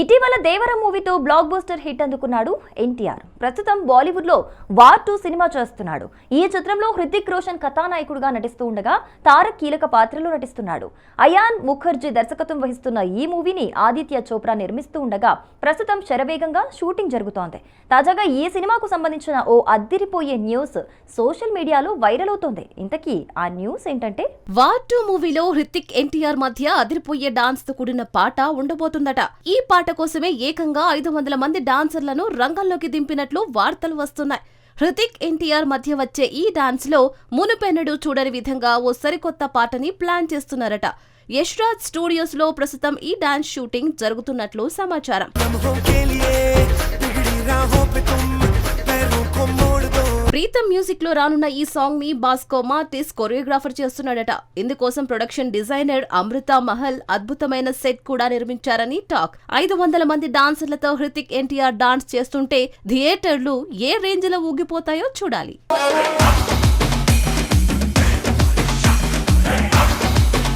ఇటీవల దేవర మూవీతో block buster hit అందుకున్నాడు ఎన్టీఆర్. ప్రస్తుతం బాలీవుడ్లో వార్ టూ సినిమా చేస్తున్నాడు. ఈ చిత్రంలో హృతిక్ రోషన్ కథానాయకుడిగా నటిస్తూ ఉండగా తారక్ కీలక పాత్రలో నటిస్తున్నాడు. అయాన్ ముఖర్జీ దర్శకత్వం వహిస్తున్న ఈ మూవీని ఆదిత్య చోప్రా నిర్మిస్తూ ఉండగా ప్రస్తుతం శరవేగంగా షూటింగ్ జరుగుతోంది. తాజాగా ఈ సినిమాకు సంబంధించిన ఓ అద్దిరిపోయే న్యూస్ సోషల్ మీడియాలో వైరల్ అవుతోంది. ఇంతకీ ఆ న్యూస్ ఏంటంటే వార్ టూ మూవీలో హృతిక్ ఎన్టీఆర్ మధ్య అదిరిపోయే డాన్స్తో కూడిన పాట ఉండబోతుందట. ఈ పాట కోసమే ఏకంగా ఐదు వందల మంది డాన్సర్లను రంగంలోకి దింపినట్లు వార్తలు వస్తున్నాయి. హృతిక్ ఎన్టీఆర్ మధ్య వచ్చే ఈ డాన్స్లో మునుపెన్నడూ చూడని విధంగా ఓ సరికొత్త పాటని ప్లాన్ చేస్తున్నారట. యశ్రాజ్ స్టూడియోస్లో ప్రస్తుతం ఈ డాన్స్ షూటింగ్ జరుగుతున్నట్లు సమాచారం. ప్రీతం మ్యూజిక్లో రానున్న ఈ సాంగ్ని బాస్కో మార్టిస్ కొరియోగ్రాఫర్ చేస్తున్నాడట. ఇందుకోసం ప్రొడక్షన్ డిజైనర్ అమృత మహల్ అద్భుతమైన సెట్ కూడా నిర్మించారని టాక్. ఐదు వందల మంది డాన్సర్లతో హృతిక్ ఎన్టీఆర్ డాన్స్ చేస్తుంటే థియేటర్లు ఏ రేంజ్లో ఊగిపోతాయో చూడాలి.